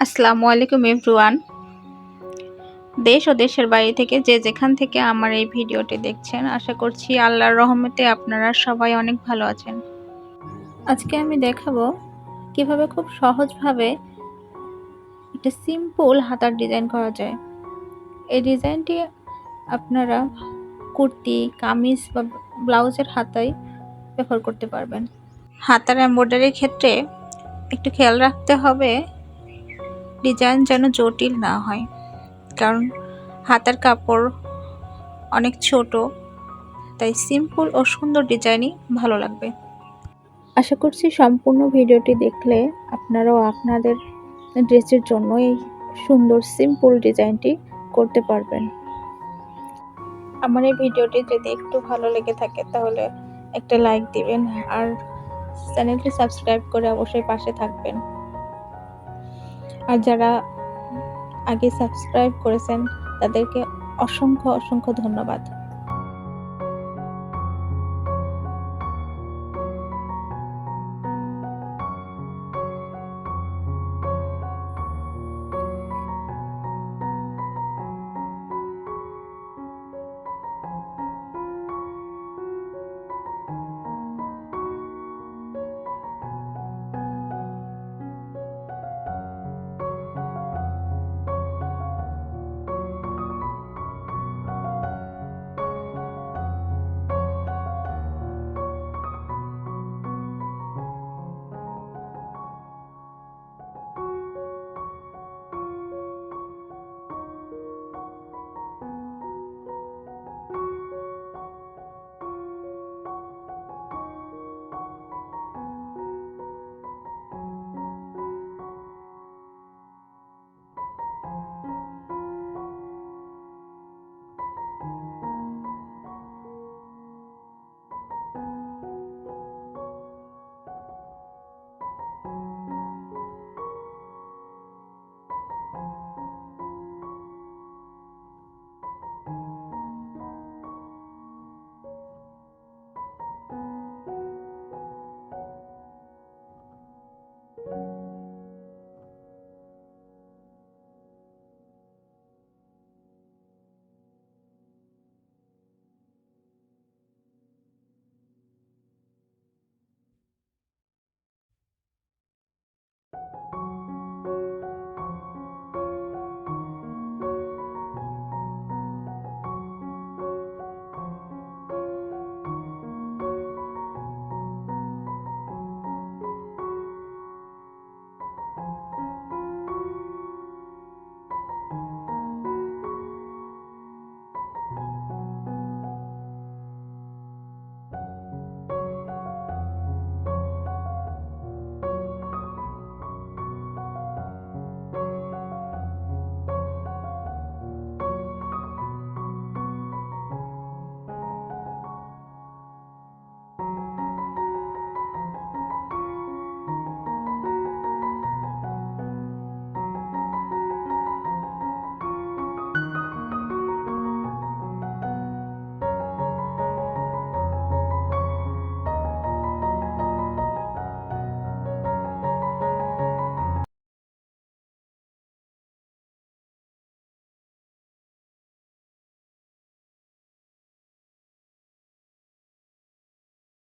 আসসালামু আলাইকুম এভরিওয়ান। দেশ ও দেশের বাইরে থেকে যে যেখান থেকে আমার এই ভিডিওটি দেখছেন, আশা করছি আল্লাহর রহমতে আপনারা সবাই অনেক ভালো আছেন। আজকে আমি দেখাবো কীভাবে খুব সহজভাবে একটা সিম্পল হাতার ডিজাইন করা যায়। এই ডিজাইনটি আপনারা কুর্তি, কামিজ বা ব্লাউজের হাতায় ব্যবহার করতে পারবেন। হাতার এমব্রয়ডারির ক্ষেত্রে একটু খেয়াল রাখতে হবে ডিজাইন যেন জটিল না হয়। কারণ হাতার কাপড় অনেক ছোট তাই সিম্পল ও সুন্দর ডিজাইনই ভালো লাগবে। আশা করছি সম্পূর্ণ ভিডিওটি দেখলে আপনারাও আপনাদের ড্রেসের জন্য এই সুন্দর সিম্পল ডিজাইনটি করতে পারবেন। আমার এই ভিডিওটি যদি একটু ভালো লেগে থাকে তাহলে একটা লাইক দিবেন আর চ্যানেলটি সাবস্ক্রাইব করে অবশ্যই পাশে থাকবেন। আর যারা আগে সাবস্ক্রাইব করেছেন তাদেরকে অসংখ্য অসংখ্য ধন্যবাদ।